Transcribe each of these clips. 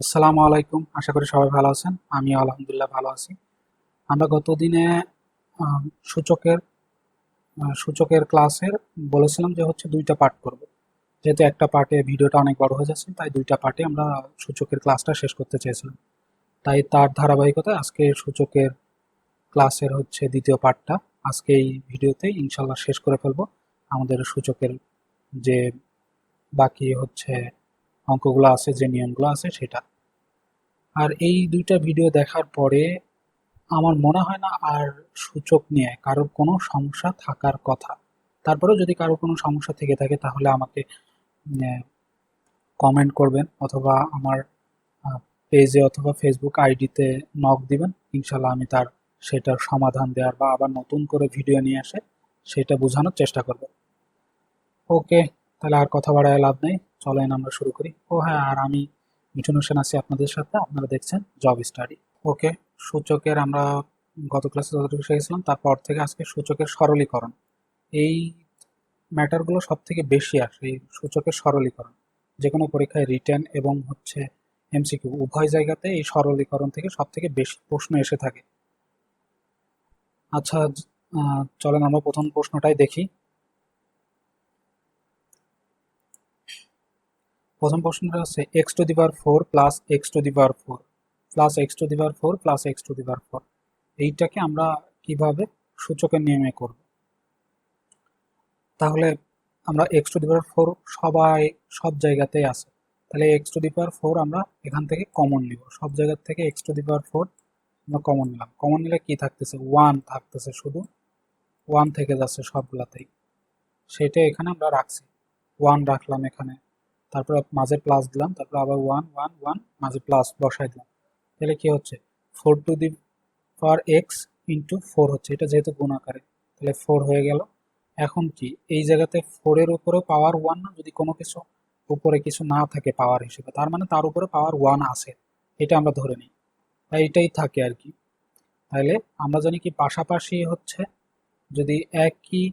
আসসালামু আলাইকুম। আশা করি সবাই ভালো আছেন। আমি আলহামদুলিল্লাহ ভালো আছি। আমরা গতদিনে সূচকের সূচকের ক্লাসের বলেছিলাম যে হচ্ছে দুইটা পার্ট করব। যেহেতু একটা পার্টে ভিডিওটা অনেক বড় হয়ে যাচ্ছে, তাই দুইটা পার্টে আমরা সূচকের ক্লাসটা শেষ করতে চেয়েছিলাম। তাই তার ধারাবাহিকতায় আজকে সূচকের ক্লাসের হচ্ছে দ্বিতীয় পার্টটা আজকে এই ভিডিওতে ইনশাল্লাহ শেষ করে ফেলব। আমাদের সূচকের যে বাকি হচ্ছে অঙ্কগুলো আছে, যে নিয়মগুলো আছে সেটা। আর এই দুইটা ভিডিও দেখার পরে আমার মনে হয় না আর সূচক নিয়ে কারোর কোনো সমস্যা থাকার কথা। তারপরেও যদি কারোর কোনো সমস্যা থেকে থাকে তাহলে আমাকে কমেন্ট করবেন অথবা আমার পেজে অথবা ফেসবুক আইডিতে নক দিবেন। ইনশাল্লাহ আমি তার সেটার সমাধান দেওয়ার বা আবার নতুন করে ভিডিও নিয়ে আসে সেটা বোঝানোর চেষ্টা করব। ওকে তাহলে আর কথা বাড়ায় লাভ নেই। চলেন আমরা শুরু করি। ও হ্যাঁ আর আমি মিঠুন হোসেন আছি আপনাদের সাথে। আপনারা দেখছেন জব স্টাডি ওকে, সূচকের আমরা গত ক্লাসে যতটুকু শিখেছিলাম, তারপর থেকে আজকে সূচকের সরলীকরণ। এই ম্যাটারগুলো সব থেকে বেশি আসে, এই সূচকের সরলীকরণ। যে কোনো পরীক্ষায় রিটেন এবং হচ্ছে এমসিকিউ উভয় জায়গাতে এই সরলীকরণ থেকে সব থেকে বেশি প্রশ্ন এসে থাকে। আচ্ছা চলেন আমরা প্রথম প্রশ্নটাই দেখি। প্রথম প্রশ্নটা হচ্ছে x to the four plus x to the four plus x to the four plus x to the four এইটাকে আমরা কীভাবে সূচকের নিয়মে করব? তাহলে আমরা এক্স টু দি ফোর সবাই সব জায়গাতেই আছে। তাহলে এক্স টু দি ফোর আমরা এখান থেকে কমন নিব। সব জায়গার থেকে এক্স টু দি ফোর আমরা কমন নিলাম। কমন নিলে কি থাকতেছে? ওয়ান থাকতেছে শুধু। ওয়ান থেকে যাচ্ছে সবগুলাতেই। সেটা এখানে আমরা রাখছি। ওয়ান রাখলাম এখানে। তারপরে মাঝে প্লাস দিলাম, তারপরে আবার ওয়ান ওয়ান ওয়ান মাঝে প্লাস বসাই দিলাম। তাহলে কি হচ্ছে? Four to the power X into four হচ্ছে, এটা যেহেতু গুণ আকারে। তাহলে ফোর হয়ে গেল। এখন কি? এই জায়গাতে ফোরের উপরে পাওয়ার ওয়ান না? যদি কোনো কিছু উপরে কিছু না থাকে পাওয়ার হিসেবে, তার মানে তার উপরে পাওয়ার ওয়ান আছে। এটা আমরা ধরে নিই। তাই এটাই থাকে আর কি। তাহলে আমরা জানি কি, পাশাপাশি হচ্ছে যদি একই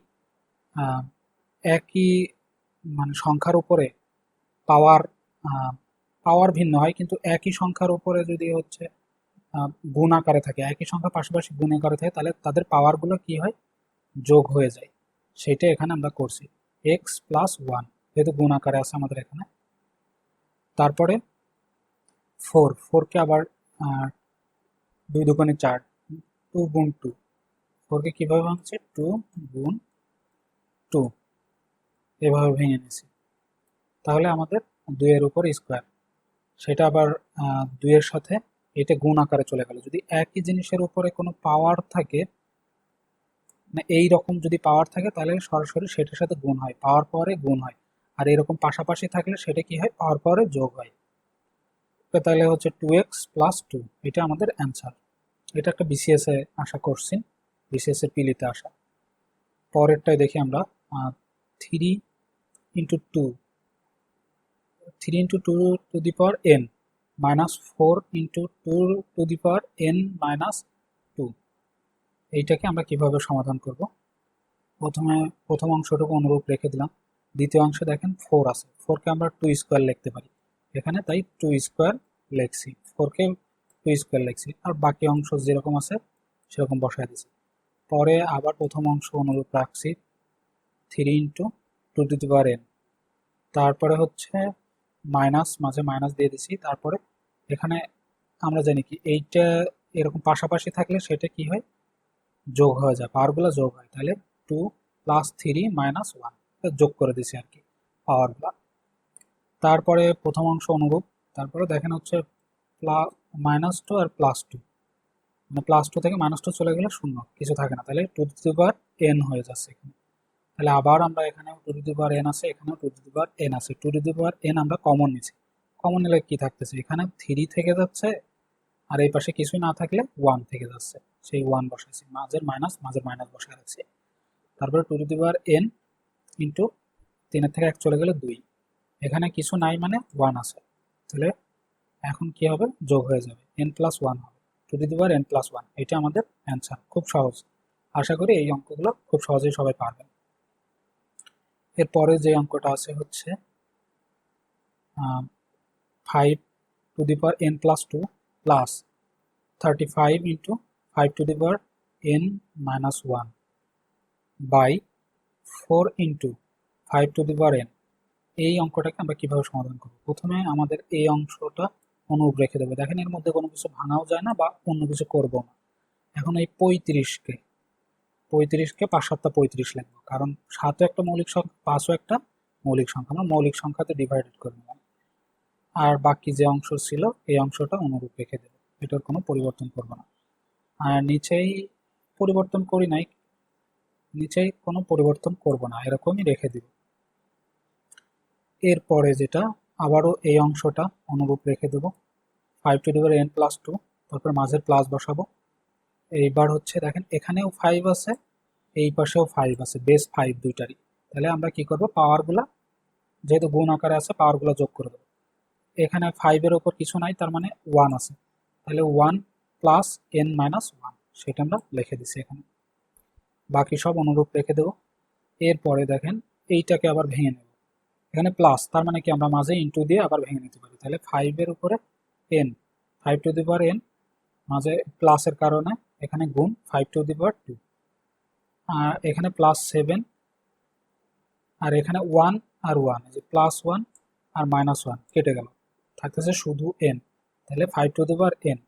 একই মানে সংখ্যার উপরে পাওয়ার পাওয়ার ভিন্ন হয়, কিন্তু একই সংখ্যার উপরে যদি হচ্ছে গুণ আকারে থাকে, একই সংখ্যা পাশাপাশি গুণ আকারে থাকে, তাহলে তাদের পাওয়ারগুলো কি হয়? যোগ হয়ে যায়। সেটা এখানে আমরা করছি। এক্স প্লাস ওয়ান যেহেতু গুণ আকারে আছে আমাদের এখানে। তারপরে ফোর ফোরকে আবার দুই দুগুণে চার টু গুণ টু ফোরকে কীভাবে ভাঙছে? টু গুণ টু এভাবে ভেঙে নিয়েছি। তাহলে আমাদের দুইয়ের উপর স্কোয়ার সেটা আবার দুইয়ের সাথে এটা গুণ আকারে চলে গেল। যদি একই জিনিসের উপরে কোনো পাওয়ার থাকে মানে এই রকম যদি পাওয়ার থাকে, তাহলে সরাসরি সেটার সাথে গুণ হয়। পাওয়ার পাওয়ারে গুণ হয়। আর এরকম পাশাপাশি থাকলে সেটা কি হয়? পাওয়ার পাওয়ারে যোগ হয়। তো তাহলে হচ্ছে টু এক্স প্লাস টু এটা আমাদের অ্যান্সার এটা একটা বিসিএস এ আশা করছি বিসিএস এর পিলিতে আসা। পরেরটাই দেখি আমরা three into two three into two to the power N minus four into two to the power N minus two এইটাকে আমরা কীভাবে সমাধান করব? প্রথমে, প্রথম অংশটুকু অনুরূপ রেখে দিলাম। দ্বিতীয় অংশে দেখেন ফোর আছে। ফোরকে আমরা টু স্কোয়ার লিখতে পারি। এখানে তাই টু স্কোয়ার লিখছি। ফোরকে টু স্কোয়ার লিখছি। আর বাকি অংশ যেরকম আছে, সেরকম বসায় দিছি। পরে আবার প্রথম অংশ অনুরূপ রাখছি। Three into two to the power N তারপরে হচ্ছে মাইনাস, মাঝে মাইনাস দিয়ে দিছি। তারপরে এখানে আমরা জানি কি, এইটা এরকম পাশাপাশি থাকলে সেটা কি হয়? যোগ হয়ে যায়, পাওয়ারগুলো যোগ হয়। তাহলে two plus three minus one যোগ করে দিছি আর কি পাওয়ারগুলো। তারপরে প্রথম অংশ অনুরূপ, তারপরে দেখেন হচ্ছে মাইনাস টু আর প্লাস টু। মানে প্লাস টু থেকে মাইনাস টু চলে গেলে শূন্য, কিছু থাকে না। তাহলে টু টু বার এন হয়ে যাচ্ছে এখানে। তাহলে আবার আমরা এখানে two to the power N আছে, এখানেও টু টু দি এন আছে। Two to the power N আমরা কমন নিছি। কমন নিলে কি থাকতেছে? এখানে থ্রি থেকে যাচ্ছে আর এই পাশে কিছুই না থাকলে ওয়ান থেকে যাচ্ছে। সেই ওয়ান বসাইছি। মাঝের মাইনাস মাঝের মাইনাস বসায় রাখছি। তারপরে two to the power N into তিনের থেকে এক চলে গেলে দুই। এখানে কিছু নাই মানে ওয়ান আছে। তাহলে এখন কি হবে? যোগ হয়ে যাবে। এন প্লাস ওয়ান হবে। Two to the power N plus one এটা আমাদের অ্যান্সার খুব সহজ। আশা করি এই অঙ্কগুলো খুব সহজেই সবাই পারবেন। এরপরে যে অঙ্কটা আছে হচ্ছে five to the power N plus two plus thirty five into five to the power N minus one by four into five to the power N এই অঙ্কটাকে আমরা কীভাবে সমাধান করব? প্রথমে আমাদের এই অংশটা অনুরূপ রেখে দেবো। দেখেন এর মধ্যে কোনো কিছু ভাঙাও যায় না বা অন্য কিছু করব না। এখন এই পঁয়ত্রিশকে পঁয়ত্রিশকে পাঁচ সাতটা পঁয়ত্রিশ লিখব। কারণ সাতও একটা মৌলিক সংখ্যা পাঁচও একটা মৌলিক সংখ্যা। আমরা মৌলিক সংখ্যাতে ডিভাইডেড করে নিলাম আর বাকি যে অংশ ছিল, এই অংশটা অনুরূপ রেখে দেবো। এটার কোনো পরিবর্তন করব না। আর নিচেই পরিবর্তন করি নাই, নিচেই কোনো পরিবর্তন করব না। এরকমই রেখে দিব। এরপরে যেটা, আবারও এই অংশটা অনুরূপ রেখে দেবো। Five to the power N plus two তারপর মাঝের প্লাস বসাবো। এইবার হচ্ছে দেখেন, এখানেও ফাইভ আছে, এই পাশেও ফাইভ আছে বেস ফাইভ দুইটারই। তাহলে আমরা কি করব? পাওয়ারগুলা যেহেতু গুণ আকারে আছে পাওয়ারগুলো যোগ করে দেবো। এখানে ফাইভের ওপর কিছু নাই, তার মানে ওয়ান আছে। তাহলে one plus N minus one সেটা আমরা লিখে দিছি এখানে। বাকি সব অনুরূপ রেখে দেবো। এরপরে দেখেন, এইটাকে আবার ভেঙে নেব। এখানে প্লাস তার মানে কি আমরা মাঝে ইন্টু দিয়ে আবার ভেঙে নিতে পারি। তাহলে ফাইভের উপরে N five to the power N মাঝে প্লাসের কারণে এখানে গুণ five to the power two আর এখানে প্লাস সেভেন আর এখানে ওয়ান আর ওয়ান যে প্লাস ওয়ান আর মাইনাস ওয়ান কেটে গেল। থাকতেছে শুধু এন তাহলে five to the power N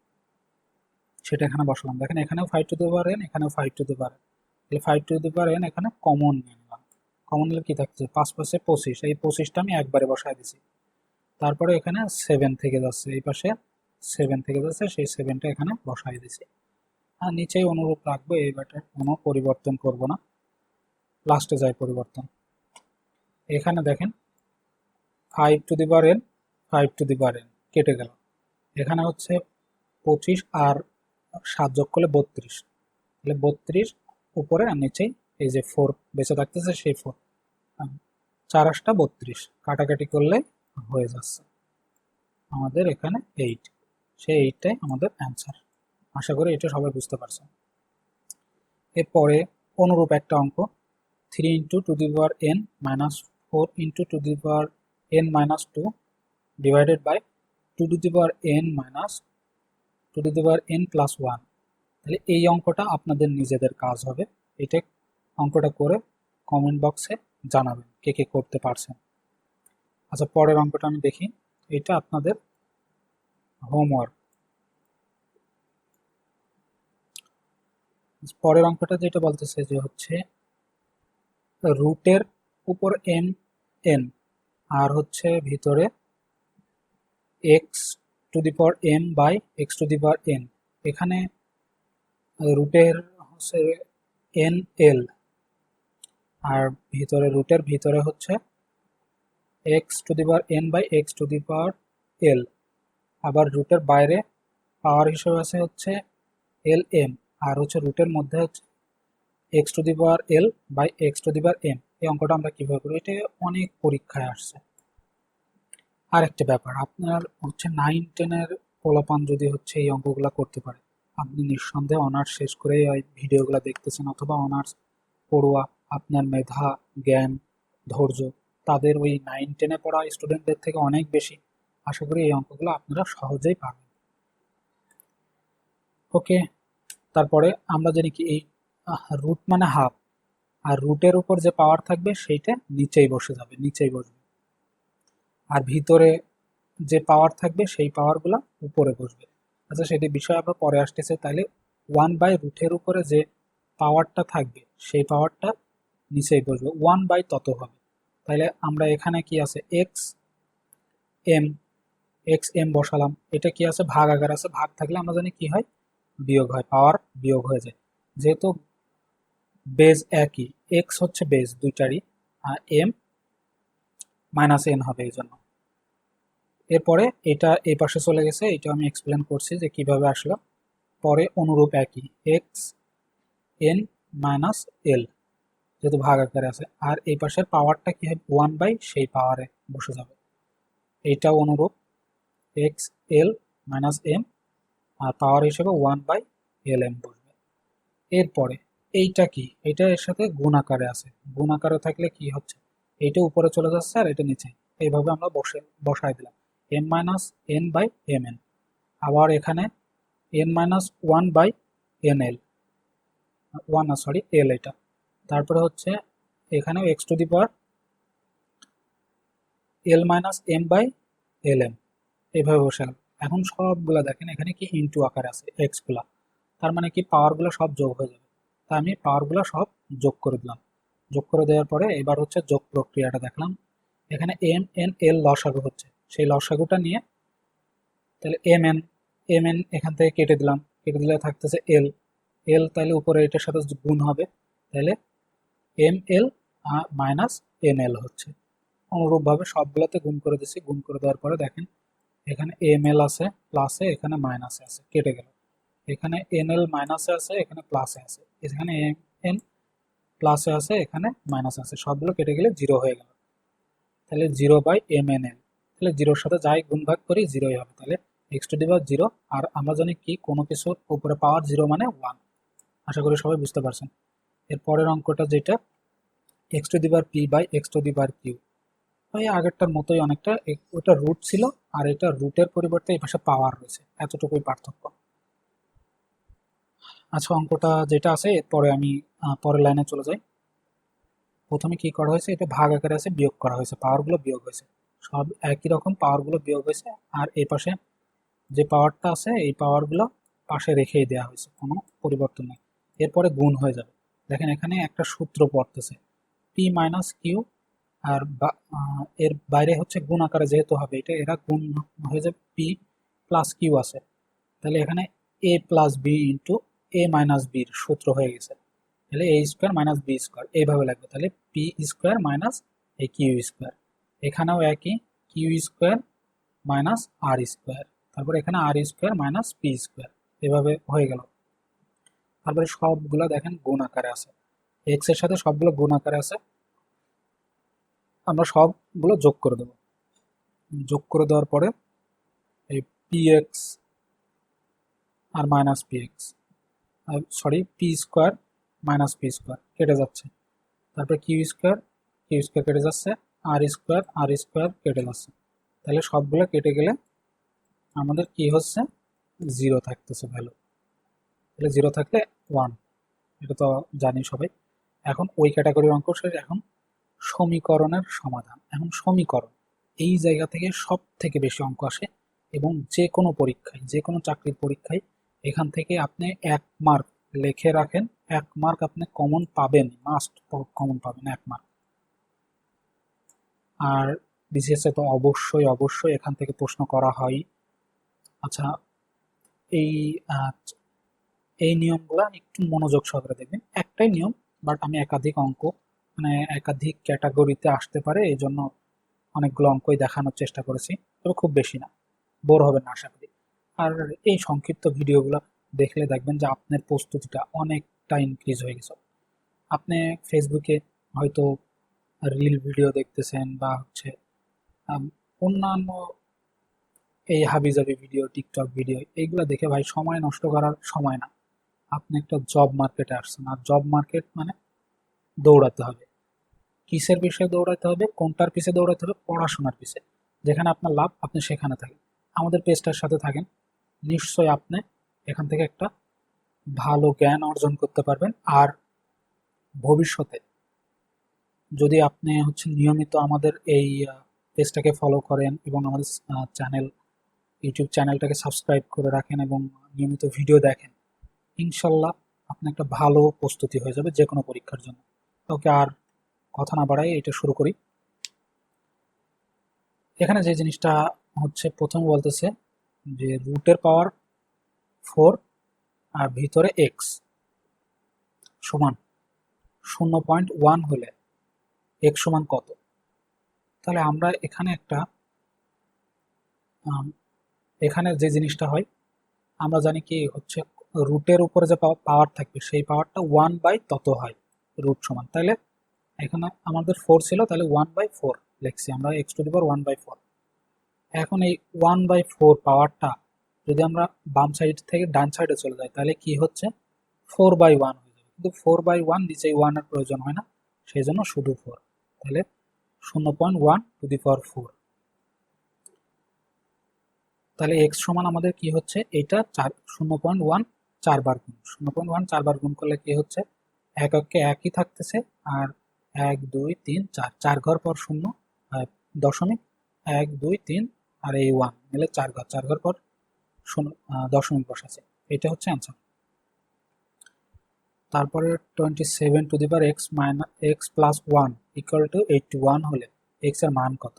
সেটা এখানে বসালাম। দেখেন এখানেও five to the power N এখানেও ফাইভ টু দি পাওয়ার তাহলে five to the power N এখানে কমন নিয়ে নিলাম। কমন নিলে কি থাকছে পাঁচ পাশে পঁচিশ। এই পঁচিশটা আমি একবারে বসায় দিছি। তারপরে এখানে সেভেন থেকে যাচ্ছে। এই পাশে সেভেন থেকে যাচ্ছে। সেই সেভেনটা এখানে বসাই দিছি। আর নিচেই অনুরূপ রাখব, এই ব্যাটার কোনো পরিবর্তন করব না। লাস্টে যায় পরিবর্তন। এখানে দেখেন five to the power N five to the power N কেটে গেল। এখানে হচ্ছে পঁচিশ আর সাত যোগ করলে বত্রিশ। তাহলে বত্রিশ উপরে আর নিচেই এই যে ফোর বেঁচে থাকতেছে সেই ফোর চার আটটা বত্রিশ, কাটাকাটি করলে হয়ে যাচ্ছে। আমাদের এখানে এইট সেই এইটটাই আমাদের অ্যান্সার আশা করি এটা সবাই বুঝতে পারছেন এরপরে অনুরূপ একটা অঙ্ক three into two the power N minus four into two the power N minus two divided by two to the power N minus two to the power N plus one তাহলে এই অঙ্কটা আপনাদের নিজেদের কাজ হবে। এটা অঙ্কটা করে কমেন্ট বক্সে জানাবেন কে কে করতে পারছেন। আচ্ছা পরের অঙ্কটা আমি দেখি। এটা আপনাদের হোমওয়ার্ক পরের অঙ্কটা যেটা বলতেছে যে হচ্ছে রুটের উপর এম এন আর হচ্ছে ভিতরে X to the power M by X to the power N এখানে রুটের হচ্ছে এন এল আর ভিতরে, রুটের ভিতরে হচ্ছে X to the power N by X to the power L আবার রুটের বাইরে পাওয়ার হিসেবে আছে হচ্ছে এল এম আর হচ্ছে রুটের মধ্যে হচ্ছে X to the power L by X to the power M এই অঙ্কটা আমরা কীভাবে করি এটা অনেক পরীক্ষায় আসছে। আর একটা ব্যাপার, আপনার হচ্ছে নাইন টেনের পোলাপান যদি হচ্ছে এই অঙ্কগুলো করতে পারে, আপনি নিঃসন্দেহে অনার্স শেষ করে ওই ভিডিওগুলো দেখতেছেন অথবা অনার্স পড়ুয়া, আপনার মেধা, জ্ঞান, ধৈর্য, তাদের ওই নাইন টেনে পড়া স্টুডেন্টদের থেকে অনেক বেশি। আশা করি এই অঙ্কগুলো আপনারা সহজেই পাবেন ওকে তারপরে আমরা জানি কি এই রুট মানে হাফ আর রুটের উপর যে পাওয়ার থাকবে সেইটা নিচেই বসে যাবে, নিচেই বসবে। আর ভিতরে যে পাওয়ার থাকবে সেই পাওয়ারগুলো উপরে বসবে। আচ্ছা সেটি বিষয় আবার পরে আসতেছে তাহলে ওয়ান বাই রুটের উপরে যে পাওয়ারটা থাকবে, সেই পাওয়ারটা নিচেই বসবে ওয়ান বাই তত হবে। তাহলে আমরা এখানে কি আছে এক্স এম এক্স এম বসালাম, এটা কি আছে, ভাগ আকার আছে, ভাগ থাকলে আমরা জানি কি হয় বিয়োগ হয়, পাওয়ার বিয়োগ হয়ে যায়। যেহেতু বেজ একই এক্স হচ্ছে বেজ দুইটারই, আর এম মাইনাস এন হবে এই জন্য। এরপরে এটা এই পাশে চলে গেছে এটা আমি এক্সপ্লেন করছি যে কীভাবে আসলো। পরে অনুরূপ একই এক্স এন মাইনাস এল যেহেতু ভাগ আকারে আছে, আর এই পাশের পাওয়ারটা কি হয় ওয়ান বাই সেই পাওয়ারে বসে যাবে। এইটাও অনুরূপ এক্স এল মাইনাস এম আর পাওয়ার হিসেবে ওয়ান বাই এল এম বসবে এরপরে, এইটা কি? এটা এর সাথে গুণ আকারে আছে। গুণ আকারে থাকলে কি হচ্ছে? এইটা উপরে চলে যাচ্ছে আর এটা নিচে। এইভাবে আমরা বসে, বসায় দিলাম। M minus N by M N আবার এখানে N minus one by N L one sorry L এটা। তারপরে হচ্ছে এখানেও X to the power L minus M by L M এইভাবে বসে গেল এখন সবগুলা দেখেন, এখানে কি ইনটু আকারে আছে এক্সগুলা তার মানে কি পাওয়ারগুলো সব যোগ হয়ে যাবে। তা আমি পাওয়ারগুলো সব যোগ করে দিলাম। যোগ করে দেওয়ার পরে এবার হচ্ছে যোগ প্রক্রিয়াটা দেখলাম। এখানে এম এন এল লসাগু হচ্ছে। সেই লসাগুটা নিয়ে তাহলে এম এন এম এন এখান থেকে কেটে দিলাম। কেটে দিলে থাকতেছে এল এল তাহলে উপরে এটার সাথে গুণ হবে, তাহলে M L minus N L হচ্ছে। অনুরূপভাবে সবগুলোতে গুণ করে দিচ্ছি গুণ করে দেওয়ার পরে দেখেন এখানে এম এল আছে প্লাসে এখানে মাইনাসে আছে, কেটে গেল। এখানে এন এল মাইনাসে আছে, এখানে প্লাসে আছে। এখানে এম এন প্লাসে আছে, এখানে মাইনাসে আছে। সবগুলো কেটে গেলে জিরো হয়ে গেল। তাহলে zero by M N L তাহলে জিরোর সাথে যাই গুণ ভাগ করি জিরোই হবে। তাহলে X to the power zero আর আমরা জানি কি, কোনো কিছুর উপরে পাওয়ার জিরো মানে ওয়ান আশা করি সবাই বুঝতে পারছেন। এর পরের অঙ্কটা যেটা X to the power P by X to the power Q ওই আগেরটার মতোই অনেকটা। ওটা রুট ছিল আর এটা রুটের পরিবর্তে এই পাশে পাওয়ার রয়েছে। এতটুকুই পার্থক্য। আচ্ছা অঙ্কটা যেটা আছে এরপরে আমি পরের লাইনে চলে যাই। প্রথমে কি করা হয়েছে, এটা ভাগ আকারে আছে, বিয়োগ করা হয়েছে। পাওয়ারগুলো বিয়োগ হয়েছে। সব একই রকম পাওয়ারগুলো বিয়োগ হয়েছে আর এই পাশে যে পাওয়ারটা আছে, এই পাওয়ারগুলো পাশে রেখেই দেওয়া হয়েছে। কোনো পরিবর্তন নেই। এরপরে গুণ হয়ে যাবে। দেখেন, এখানে একটা সূত্র পড়তেছে। পি মাইনাস কিউ আর এর বাইরে হচ্ছে গুণ আকারে যেহেতু হবে, এটা, এরা গুণ হয়ে যাবে পি প্লাস কিউ আছে। তাহলে এখানে A plus B into A minus বির সূত্র হয়ে গেছে। তাহলে A square minus B square এইভাবে লাগবে। তাহলে P square minus A Q square এখানেও একই Q square minus R square তারপর এখানে R square minus P square এভাবে হয়ে গেল। তারপরে সবগুলো দেখেন গুণ আকারে আছে। এক্সের সাথে সবগুলো গুণ আকারে আছে। আমরা সবগুলো যোগ করে দেব। যোগ করে দেওয়ার পরে এই পি এক্স আর minus P X sorry P square minus P square কেটে যাচ্ছে। তারপরে কিউ স্কোয়ার কিউ স্কোয়ার কেটে যাচ্ছে আর স্কোয়ার আর স্কোয়ার কেটে যাচ্ছে। তাহলে সবগুলো কেটে গেলে আমাদের কি হচ্ছে? জিরো থাকতেছে ভ্যালু তাহলে জিরো থাকলে ওয়ান এটা তো জানি সবাই। এখন ওই ক্যাটাগরির অঙ্ক এখন সমীকরণের সমাধান। এখন সমীকরণ, এই জায়গা থেকে সব থেকে বেশি অঙ্ক আসে এবং যে কোনো পরীক্ষায়, যে কোনো চাকরির পরীক্ষায় এখান থেকে আপনি এক মার্ক লিখে রাখেন, এক মার্ক আপনি কমন পাবেন মাস্ট কমন পাবেন এক মার্ক আর বিসিএসে তো অবশ্যই অবশ্যই এখান থেকে প্রশ্ন করা হয়। আচ্ছা এই এই নিয়মগুলো একটু মনোযোগ সহকারে দেখবেন। একটাই নিয়ম বাট আমি একাধিক অঙ্ক মানে একাধিক ক্যাটাগরিতে আসতে পারে, এই জন্য অনেকগুলো অঙ্কই দেখানোর চেষ্টা করেছি, তবে খুব বেশি না, বোর হবে না আশা করি। আর এই সংক্ষিপ্ত ভিডিওগুলো দেখলে দেখবেন যে আপনার প্রস্তুতিটা অনেকটা ইনক্রিজ হয়ে গেছে। আপনি ফেসবুকে হয়তো রিল ভিডিও দেখতেছেন বা হচ্ছে অন্যান্য এই হাবিজাবি ভিডিও টিকটক ভিডিও এইগুলো দেখে ভাই সময় নষ্ট করার সময় না। আপনি একটা জব মার্কেটে আসছেন, আর জব মার্কেট মানে দৌড়াতে হবে। কিসের বিষয়ে দৌড়াতে হবে, কোনটার পিছে দৌড়াতে হবে, পড়াশোনার পিছে। যেখানে আপনার লাভ, আপনি সেখানে থাকেন। আমাদের পেজটার সাথে থাকেন। নিশ্চয়ই আপনি এখান থেকে একটা ভালো জ্ঞান অর্জন করতে পারবেন। আর ভবিষ্যতে যদি আপনি হচ্ছে নিয়মিত আমাদের এই পেজটাকে ফলো করেন এবং আমাদের চ্যানেল ইউটিউব চ্যানেলটাকে সাবস্ক্রাইব করে রাখেন এবং নিয়মিত ভিডিও দেখেন, ইনশাল্লাহ আপনি একটা ভালো প্রস্তুতি হয়ে যাবে যে কোনো পরীক্ষার জন্য। ওকে, আর কথা না বাড়াই এটা শুরু করি। এখানে যে জিনিসটা হচ্ছে প্রথম বলতেছে যে রুটের পাওয়ার ফোর আর ভিতরে এক্স সমান শূন্য পয়েন্ট ওয়ান হলে এক্স সমান কত? তাহলে আমরা এখানে একটা এখানে যে জিনিসটা হয়, আমরা জানি কি হচ্ছে রুটের উপরে যে পাওয়ার থাকবে সেই পাওয়ারটা ওয়ান বাই তত হয়, রুট সমান। তাহলে এখানে আমাদের ফোর ছিল, তাহলে ওয়ান বাই ফোর লিখছি আমরা X to the power one by four এখন এই ওয়ান বাই ফোর পাওয়ারটা যদি আমরা বাম সাইড থেকে ডান সাইডে চলে যাই, তাহলে কি হচ্ছে? ফোর বাই ওয়ান হয়ে যাবে। কিন্তু ফোর বাই ওয়ান নিচে ওয়ানের প্রয়োজন হয় না সেই জন্য শুধু ফোর তাহলে শূন্য point one to the power four তাহলে এক্স সমান আমাদের কি হচ্ছে? এটা চার, শূন্য পয়েন্ট ওয়ান চারবার গুণ। শূন্য পয়েন্ট ওয়ান চারবার গুণ করলে কি হচ্ছে? এক এককে একই থাকতেছে, আর এক, দুই, তিন, চার। চার ঘর পর শূন্য দশমিক এক, দুই, তিন আর এই ওয়ান মিলে চার ঘর। চার ঘর পর শূন্য দশমিক বসাছে এটা হচ্ছে অ্যান্সার তারপরে twenty seven to the power X minus X plus one equal to eighty one হলে এক্সের মান কত?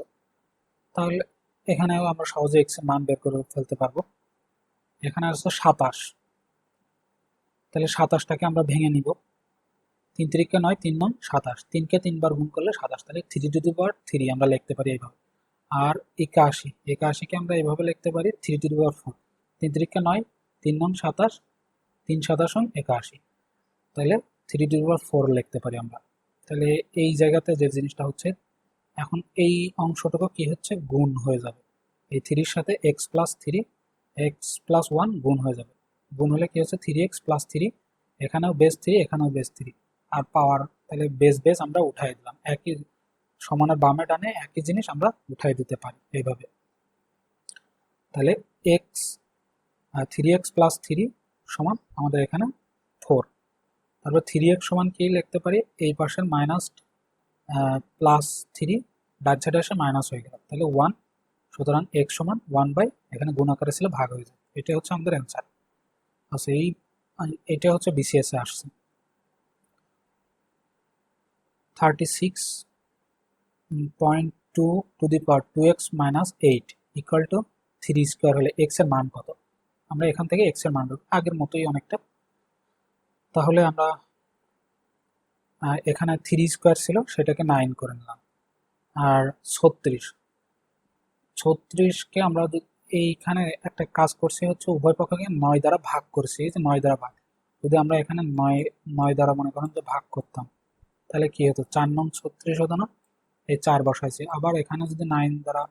তাহলে এখানেও আমরা সহজে এক্সের মান বের করে ফেলতে পারব। এখানে আসছে সাতাশ। তাহলে সাতাশটাকে আমরা ভেঙে নিব। তিন তিরিকে নয়, তিন নং সাতাশ। তিনকে তিনবার গুণ করলে সাতাশ, তাহলে three to the power three আমরা লিখতে পারি এইভাবে। আর একাশি, একাশিকে আমরা এইভাবে লিখতে পারি three to the power four তিন তিরিকে নয়, তিন নং সাতাশ, তিন সাতাশ একাশি। তাহলে three to the power four লিখতে পারি আমরা। তাহলে এই জায়গাতে যে জিনিসটা হচ্ছে, এখন এই অংশটুকু কি হচ্ছে? গুণ হয়ে যাবে। এই থ্রির সাথে X plus three X plus one গুণ হয়ে যাবে। গুণ হলে কি হচ্ছে? থ্রি এক্স প্লাস থ্রি এখানেও বেস থ্রি এখানেও বেস থ্রি আর পাওয়ার তাহলে বেস বেস আমরা উঠাই দিলাম। একই সমানের বামে ডানে একই জিনিস আমরা উঠাই দিতে পারি এইভাবে। তাহলে X three X plus three সমান আমাদের এখানে ফোর তারপর থ্রি এক্স সমান কি লিখতে পারি? এই পাশের মাইনাস প্লাস থ্রি ডান সাইডে এসে মাইনাস হয়ে গেল। তাহলে ওয়ান সুতরাং এক্স সমান ওয়ান বাই এখানে গুণ আকারে ছিল ভাগ হয়ে যায়। এটা হচ্ছে আমাদের অ্যান্সার আচ্ছা এই এটা হচ্ছে বিসিএস আসছে। Thirty six point two to the power two X minus eight equal to three square হলে এক্সের মান কত? আমরা এখান থেকে এক্সের মান আগের মতোই অনেকটা। তাহলে আমরা এখানে থ্রি স্কোয়ার ছিল, সেটাকে নাইন করে নিলাম। আর ছত্রিশ। ছত্রিশকে আমরা এইখানে একটা কাজ করছি, হচ্ছে উভয় পক্ষকে নয় দ্বারা ভাগ করছি যে নয় দ্বারা ভাগ। যদি আমরা এখানে নয় নয় দ্বারা মনে করেন যে ভাগ করতাম তাহলে কি হতো? চার নং ছত্রিশ হতো না? এই চার বসাইছি। আবার এখানে যদি নাইন দ্বারা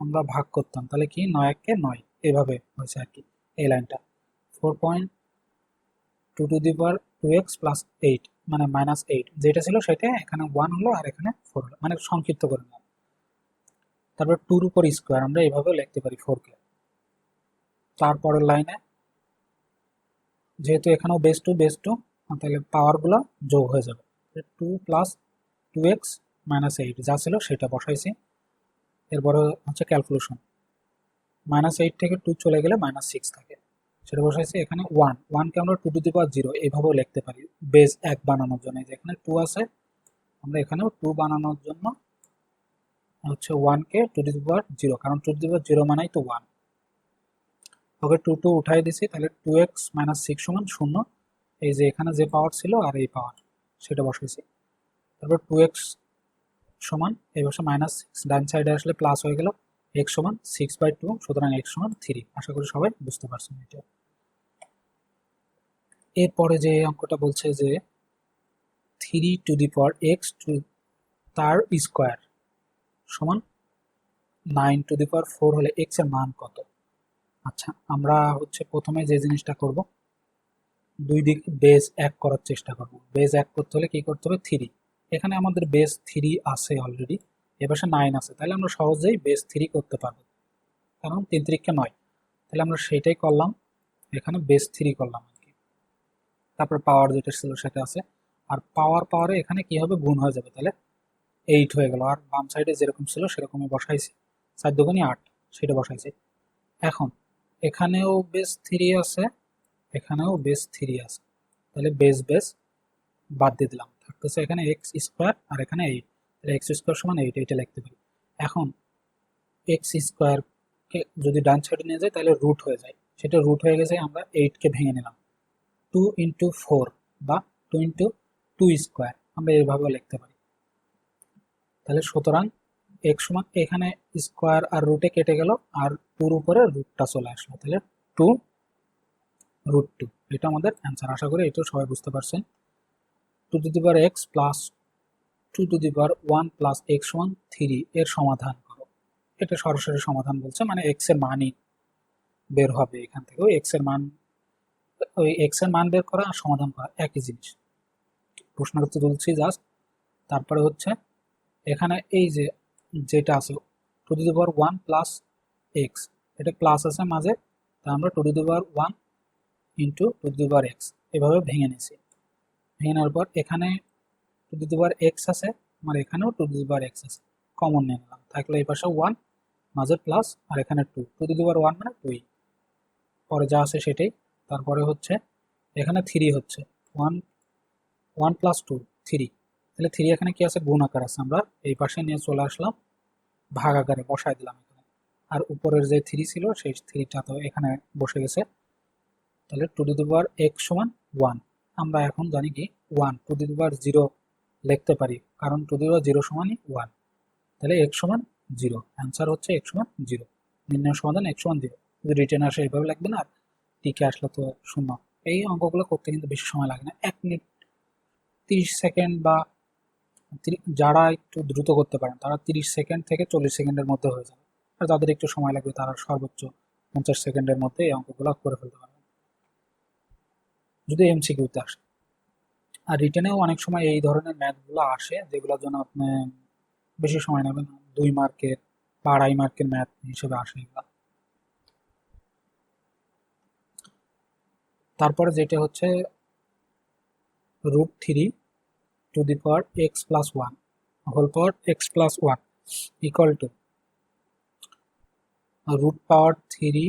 আমরা ভাগ করতাম, তাহলে কি? নয় এককে নয়। এভাবে হয়েছে আর কি এই লাইনটা। Four point two to the power two X plus eight মানে মাইনাস এইট যেটা ছিল সেটা এখানে ওয়ান হলো আর এখানে ফোর হলো মানে সংক্ষিপ্ত করে নিলাম। তারপর টুর উপর স্কোয়ার আমরা এইভাবেও লিখতে পারি ফোরকে তারপরের লাইনে যেহেতু এখানেও বেস টু বেস টু তাহলে পাওয়ারগুলো যোগ হয়ে যাবে। Two plus two X minus eight যা ছিল সেটা বসাইছি। এরপরে হচ্ছে ক্যালকুলেশন মাইনাস এইট থেকে টু চলে গেলে মাইনাস সিক্স থাকে। সেটা বসাইছি এখানে ওয়ান ওয়ানকে আমরা two to the power zero এইভাবেও লিখতে পারি। বেস এক বানানোর জন্য। এখানে টু আছে, আমরা এখানেও টু বানানোর জন্য হচ্ছে ওয়ানকে two to the power zero কারণ two to the power zero মানেই তো ওয়ান ওকে টু টু উঠাই দিছি, তাহলে টু এক্স মাইনাস সিক্স সমান শূন্য। এই যে এখানে যে পাওয়ার ছিল আর এই পাওয়ার সেটা বসাইছি। তারপর টু এক্স সমান, এই বসে মাইনাস সিক্স ডান সাইডে আসলে প্লাস হয়ে গেল এক্স সমান সিক্স বাই টু সুতরাং এক্স সমান থ্রি আশা করি সবাই বুঝতে পারছেন এটা। এরপরে যে অঙ্কটা বলছে যে three to the power X to তার স্কোয়ার সমান nine to the power four হলে এক্সের মান কত? আচ্ছা আমরা হচ্ছে প্রথমে যে জিনিসটা করব দুই দিক বেস এক করার চেষ্টা করব। বেস এক করতে হলে কি করতে হবে? থ্রি এখানে আমাদের বেস থ্রি আছে অলরেডি এপাশে নাইন আছে। তাহলে আমরা সহজেই বেস থ্রি করতে পারব। কারণ তিন তিরিখকে নয়। তাহলে আমরা সেটাই করলাম। এখানে বেস থ্রি করলাম আর কি। তারপর পাওয়ার যেটা ছিল সেটা আছে। আর পাওয়ার পাওয়ারে এখানে কি হবে? গুণ হয়ে যাবে। তাহলে এইট হয়ে গেল। আর বাম সাইডে যেরকম ছিল সেরকমই বসাইছি। চার দোকানই আট। সেটা বসাইছি। এখন এখানেও বেস থ্রি আছে। এখানেও বেস থ্রি আছে। তাহলে বেস বেস বাদ দিয়ে দিলাম। থাকতেছে এখানে এক্স স্কোয়ার আর এখানে এইট তাহলে এক্স স্কোয়ার সমান এইট এইটা লিখতে পারি। এখন এক্স স্কোয়ারকে যদি ডান সাইডে নিয়ে যাই, তাহলে রুট হয়ে যায়। সেটা রুট হয়ে গেছে, আমরা এইটকে ভেঙে নিলাম। টু ইন্টু ফোর বা টু ইন্টু টু স্কোয়ার আমরা এইভাবেও লিখতে পারি। তাহলে সুতরাং এক সমান এখানে স্কোয়ার আর রুটে কেটে গেল, আর টুর উপরে রুটটা চলে আসলো। তাহলে টু রুট টু এটা আমাদের অ্যান্সার আশা করি এটাও সবাই বুঝতে পারছেন। Two to the power X plus two to the power one plus X one three এর সমাধান করো। এটা সরাসরি সমাধান বলছে মানে এক্সের মানই বের হবে এখান থেকে। ওই এক্সের মান, ওই এক্সের মান বের করা আর সমাধান করা একই জিনিস। প্রশ্নটা তো তুলছি জাস্ট তারপরে হচ্ছে, এখানে এই যে যেটা আছে two the power one plus x এটা প্লাস আছে মাঝে তা আমরা two two the power one into two the power x এভাবে ভেঙে নিছি ভেঙে নেওয়ার পর এখানে টু দি পাওয়ার এক্স আছে আমার এখানেও টু দি পাওয়ার এক্স আছে। কমন নিয়ে নিলাম। থাকলে এই পাশে ওয়ান মাঝে প্লাস আর এখানে two to the power one মানে টুই পরে যা আছে সেটাই। তারপরে হচ্ছে এখানে থ্রি হচ্ছে। One one plus two three তাহলে থ্রি এখানে কি আছে? গুণ আকার আছে। আমরা এই পাশে নিয়ে চলে আসলাম। ভাগ আকারে বসাই দিলাম এখানে। আর উপরের যে থ্রি ছিল, সেই থ্রিটা তো এখানে বসে গেছে। তাহলে টু দি পাওয়ার এক্স সমান ওয়ান আমরা এখন জানি কি one two the power zero লিখতে পারি। কারণ টু দি পাওয়ার জিরো সমানই ওয়ান তাহলে এক্স সমান জিরো অ্যান্সার হচ্ছে এক্স সমান জিরো নির্ণয় সমাধান এক্স সমান জিরো যদি রিটার্ন আসে এইভাবে লাগবে না আর টিকে আসলে তো শূন্য। এই অঙ্কগুলো করতে কিন্তু বেশি সময় লাগে না। এক মিনিট, তিরিশ সেকেন্ড বা যারা একটু দ্রুত করতে পারেন, তারা তিরিশ সেকেন্ড থেকে চল্লিশ সেকেন্ডের মধ্যে হয়ে যাবে। আর যাদের একটু সময় লাগবে, তারা সর্বোচ্চ পঞ্চাশ সেকেন্ডের মধ্যে এই অঙ্কগুলো করে ফেলতে পারবেন যদি এমসিকিউতে আসে। আর রিটেনেও অনেক সময় এই ধরনের ম্যাথগুলো আসে, যেগুলোর জন্য আপনি বেশি সময় নেবেন। দুই মার্কের বা আড়াই মার্কের ম্যাথ হিসেবে আসে এগুলো। তারপরে যেটা হচ্ছে root three to the power X plus one whole power X plus one equal to root power three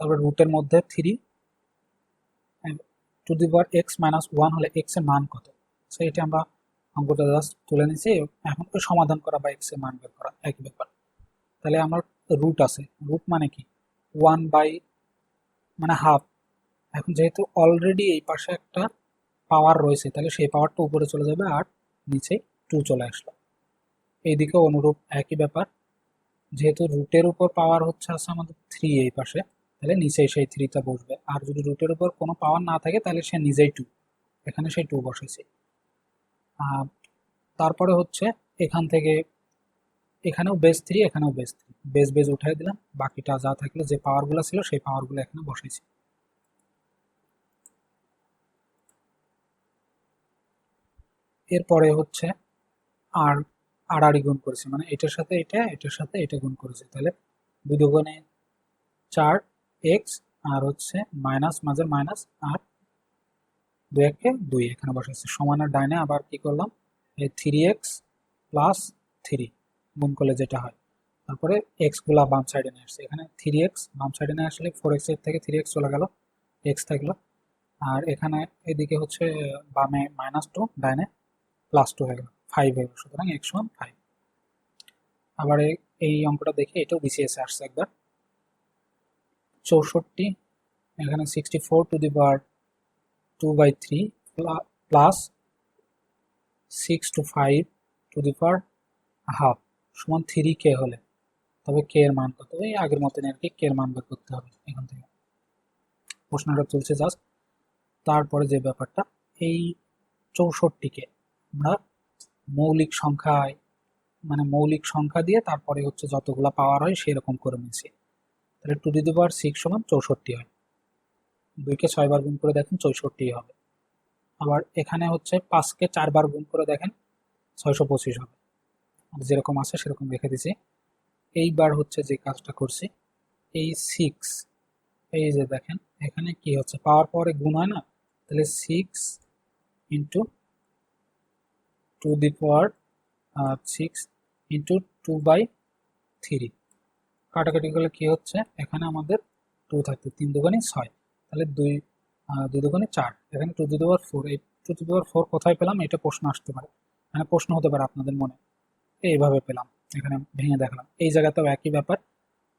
তারপর রুটের মধ্যে three to the power X minus one হলে এক্সের মান কত? সো এটা আমরা অঙ্কটা জাস্ট তুলে নিয়েছি। এখন তো সমাধান করা বা এক্সের মান বের করা একই ব্যাপার। তাহলে আমার রুট আছে। রুট মানে কি? ওয়ান বাই মানে হাফ এখন যেহেতু অলরেডি এই পাশে একটা পাওয়ার রয়েছে, তাহলে সেই পাওয়ারটা উপরে চলে যাবে আর নিচে টু চলে আসলো। এইদিকে অনুরূপ একই ব্যাপার। যেহেতু রুটের উপর পাওয়ার হচ্ছে, আছে আমাদের থ্রি এই পাশে। তাহলে নিচেই সেই থ্রিটা বসবে। আর যদি রুটের উপর কোনো পাওয়ার না থাকে, তাহলে সে নিজেই টু এখানে সেই টু বসেছে তারপরে হচ্ছে এখান থেকে এখানেও বেস থ্রি এখানেও বেস থ্রি বেস বেস উঠাই দিলাম। বাকিটা যা থাকল, যে পাওয়ারগুলো ছিল, সেই পাওয়ারগুলো এখানে বসাইছি। এরপরে হচ্ছে আর আড়াআড়ি গুণ করেছে। মানে এটার সাথে এটা, এটার সাথে এটা গুণ করেছে। তাহলে দুই দুগুণে চার এক্স আর হচ্ছে মাইনাস মাঝে মাইনাস আর দুই একে দুই। এখানে বসাচ্ছি সমানের ডাইনে আবার কি করলাম? এই থ্রি এক্স প্লাস থ্রি গুণ করলে যেটা হয়। তারপরে এক্সগুলা বাম সাইডে নিয়ে আসছে। এখানে থ্রি এক্স বাম সাইডে নিয়ে আসলে ফোর এক্সের থেকে থ্রি এক্স চলে গেল এক্স থাকল। আর এখানে এদিকে হচ্ছে বামে মাইনাস টু ডাইনে প্লাস টু হয়ে গেল। ফাইভ হয়ে গেল। সুতরাং এক্স ওয়ান ফাইভ আবার এই অঙ্কটা দেখে এটাও বিসিএস আসছে একবার। চৌষট্টি, এখানে sixty four to the power two by three plus six two five to the power half সমান থ্রি কে হলে। তবে কে এর মান কত? এই আগের মতন আর কি কে এর মান বের করতে হবে এখান থেকে। প্রশ্নটা চলছে জাস্ট তারপরে যে ব্যাপারটা, এই চৌষট্টিকে আমরা মৌলিক সংখ্যায় মানে মৌলিক সংখ্যা দিয়ে তারপরে হচ্ছে যতগুলা পাওয়ার হয় সেরকম করে নিয়েছি তাহলে two to the power six সমান চৌষট্টি হয়। দুইকে ছয়বার গুণ করে দেখেন চৌষট্টি হবে। আবার এখানে হচ্ছে পাঁচকে চারবার গুণ করে দেখেন ছয়শো পঁচিশ হবে। যেরকম আছে সেরকম রেখে দিছি এইবার হচ্ছে যে কাজটা করছি, এই সিক্স এই যে দেখেন, এখানে কি হচ্ছে? পাওয়ার পরে গুণ হয় না? তাহলে six into two the power six into two by three কাটাকাটি করলে কি হচ্ছে? এখানে আমাদের টু থাকবে তিন দুগুণে ছয়। তাহলে দুই দুই দুগুণে চার। এখানে টু দি পাওয়ার ফোর এই টু দি পাওয়ার ফোর কোথায় পেলাম? এটা প্রশ্ন আসতে পারে। মানে প্রশ্ন হতে পারে আপনাদের মনে। এইভাবে পেলাম। এখানে ভেঙে দেখলাম। এই জায়গাতেও একই ব্যাপার।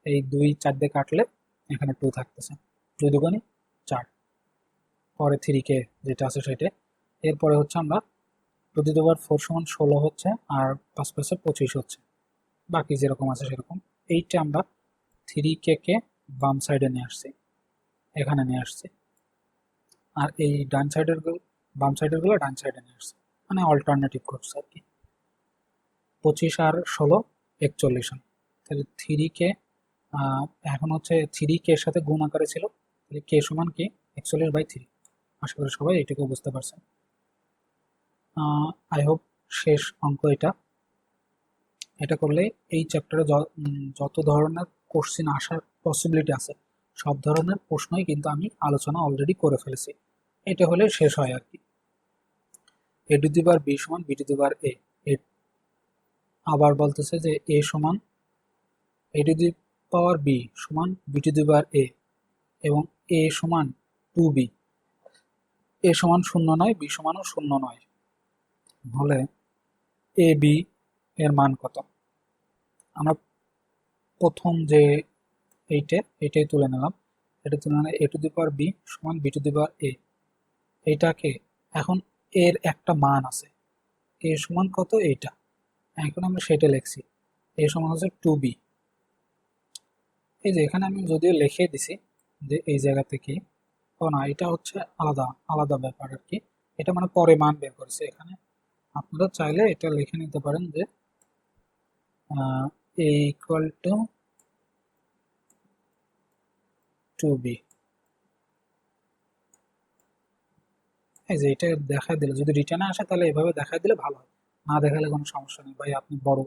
এই দুই, চার দিয়ে কাটলে এখানে টু থাকতেছে। দুই দুগুণে চার। পরে থ্রি কে যেটা আছে সেটা। এরপরে হচ্ছে আমরা টু দি পাওয়ার ফোর সমান ষোলো হচ্ছে আর পাঁচ পাঁচে পঁচিশ হচ্ছে। বাকি যেরকম আছে সেরকম। এইটা আমরা থ্রি কে কে বাম সাইডে নিয়ে আসছি, এখানে নিয়ে আসছি। আর এই ডান সাইডের বাম সাইডেরগুলো ডান সাইডে নিয়ে আসছি মানে অল্টারনেটিভ করছে আর কি। পঁচিশ আর ষোলো একচল্লিশ তাহলে থ্রি কে এখন হচ্ছে থ্রি কে সাথে গুণ আকারে ছিল, তাহলে কে সমান কি? একচল্লিশ বাই থ্রি আশা করি সবাই এটুকু বুঝতে পারছেন। আই হোপ শেষ অঙ্ক এটা এটা করলে এই চ্যাপ্টারে যত ধরনের কোশ্চিন আসার পসিবিলিটি আছে, সব ধরনের প্রশ্নই কিন্তু আমি আলোচনা অলরেডি করে ফেলেছি। এটা হলে শেষ হয় আর কি। A to the power B সমান B to the power A আবার বলতেছে যে এ সমান A to the power B সমান B to the power A এবং এ সমান টু বি এ সমান শূন্য নয় বি সমানও শূন্য নয়। হলে এ বি এর মান কত? আমরা প্রথম যে এইটে, এইটাই তুলে নিলাম। এটা তুলে নিলাম A to the power B সমান B to the power A এইটাকে এখন এর একটা মান আছে। এ সমান কত? এইটা। এখন আমরা সেটা লিখছি। এ সমান হচ্ছে টু বি এই যে এখানে আমি যদিও লিখে দিছি যে এই জায়গা থেকে ও না, এটা হচ্ছে আলাদা আলাদা ব্যাপার আর কি। এটা মানে পরে মান বের করেছে এখানে। আপনারা চাইলে এটা লিখে নিতে পারেন যে ইকুয়াল টু টু বি এই যে এটা দেখা দিলে, যদি রিটার্নে আসে তাহলে এভাবে দেখা দিলে ভালো হয়। না দেখালে কোনো সমস্যা নেই। ভাই, আপনি বড়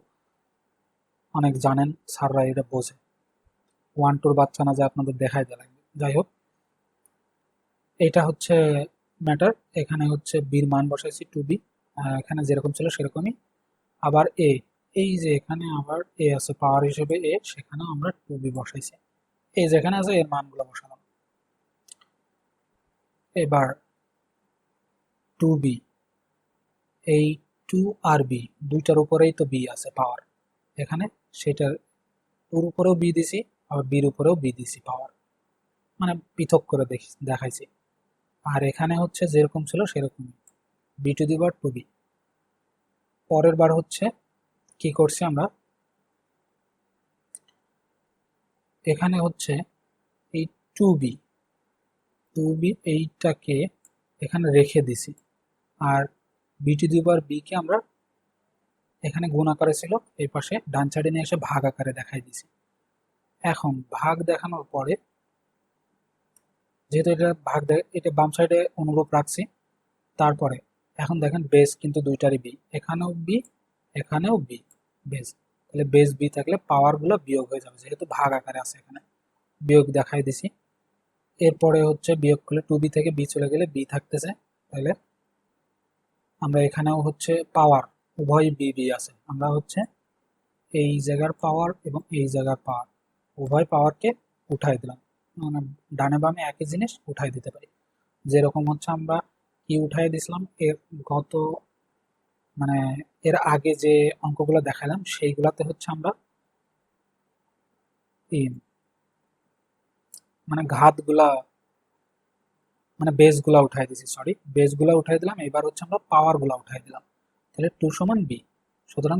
অনেক জানেন, স্যাররা এটা বোঝে। ওয়ান টুর বাচ্চা না যে আপনাদের দেখাই দেওয়া লাগবে। যাই হোক, এটা হচ্ছে ম্যাটার এখানে হচ্ছে বির মান বসাইছি টু বি এখানে যেরকম ছিল সেরকমই। আবার এ এই যে এখানে আবার এ আছে পাওয়ার হিসেবে এ সেখানে আমরা টু বি বসাইছি। এই যেখানে আছে, এর মানগুলো বসালাম। এবার টু বি এই টু আর বি দুইটার উপরেই তো বি আছে পাওয়ার এখানে সেটার টুর উপরেও বি দিছি, আবার বির উপরেও বি দিছি পাওয়ার মানে পৃথক করে দেখি, দেখাইছি। আর এখানে হচ্ছে যেরকম ছিল সেরকমই। B to the bar two B পরের বার হচ্ছে কি করছি আমরা? এখানে হচ্ছে এই টু বি টু বি এইটাকে এখানে রেখে দিছি। আর বি টু দি বার বিকে আমরা এখানে গুণ আকারে ছিল, এই পাশে ডান সাইডে নিয়ে এসে ভাগ আকারে দেখাই দিছি। এখন ভাগ দেখানোর পরে যেহেতু এটা ভাগ এটা বাম সাইডে অনুরূপ রাখছি, তারপরে এখন দেখেন বেস কিন্তু দুইটারই বি এখানেও বি এখানেও বি বেস তাহলে বেস বি থাকলে পাওয়ারগুলো বিয়োগ হয়ে যাবে, যেহেতু ভাগ আকারে আছে এখানে। বিয়োগ দেখাই দিছি। এরপরে হচ্ছে বিয়োগ করলে টু বি থেকে বি চলে গেলে বি থাকতেছে। তাহলে আমরা এখানেও হচ্ছে পাওয়ার উভয় বি বি আছে। আমরা হচ্ছে এই জায়গার পাওয়ার এবং এই জায়গার পাওয়ার উভয় পাওয়ারকে উঠাই দিলাম। মানে ডানে বামে একই জিনিস উঠাই দিতে পারি। যেরকম হচ্ছে আমরা কি উঠাই দিছিলাম? এর গত মানে এর আগে যে অঙ্কগুলো দেখালাম, সেইগুলাতে হচ্ছে আমরা মানে ঘাতগুলা মানে বেসগুলা উঠাই দিছি সরি বেসগুলা উঠাই দিলাম, এবার হচ্ছে আমরা পাওয়ারগুলা উঠাই দিলাম। তাহলে টু সমান বি, সুতরাং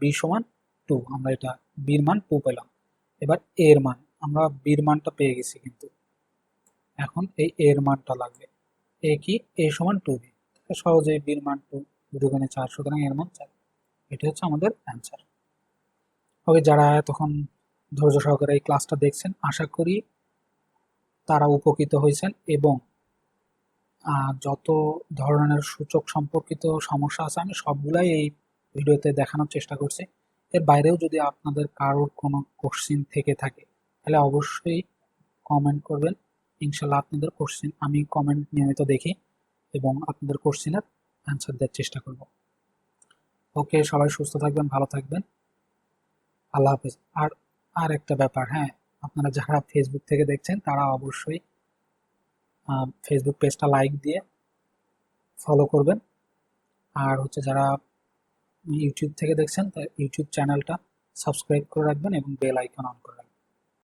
বি সমান টু, আমরা এটা বির মান টু পেলাম। এবার এর মান, আমরা বির মানটা পেয়ে গেছি কিন্তু। এখন এই এর মানটা লাগবে। এ কি? এ সমান টু বি। সহজেই বির মান টু দুগুণে চার, সুতরাং এর মান চার। এটি হচ্ছে আমাদের অ্যান্সার ওকে যারা তখন ধৈর্য সহকারে এই ক্লাসটা দেখছেন, আশা করি তারা উপকৃত হয়েছেন এবং যত ধরনের সূচক সম্পর্কিত সমস্যা আছে, আমি সবগুলাই এই ভিডিওতে দেখানোর চেষ্টা করছি। এর বাইরেও যদি আপনাদের কারোর কোনো কোশ্চিন থেকে থাকে, তাহলে অবশ্যই কমেন্ট করবেন। ইনশাল্লাহ আপনাদের কোশ্চিন আমি কমেন্ট নিয়মিত দেখি এবং আপনাদের কোশ্চিনের অ্যান্সার দেওয়ার চেষ্টা করব। ওকে সবাই সুস্থ থাকবেন, ভালো থাকবেন। আল্লাহ হাফেজ। আর আর একটা ব্যাপার হ্যাঁ আপনারা যারা ফেসবুক থেকে দেখছেন, তারা অবশ্যই ফেসবুক পেজটা লাইক দিয়ে ফলো করবেন। আর হচ্ছে যারা ইউটিউব থেকে দেখছেন ইউটিউব চ্যানেলটা সাবস্ক্রাইব করে রাখবেন এবং বেল আইকন অন করে রাখবেন।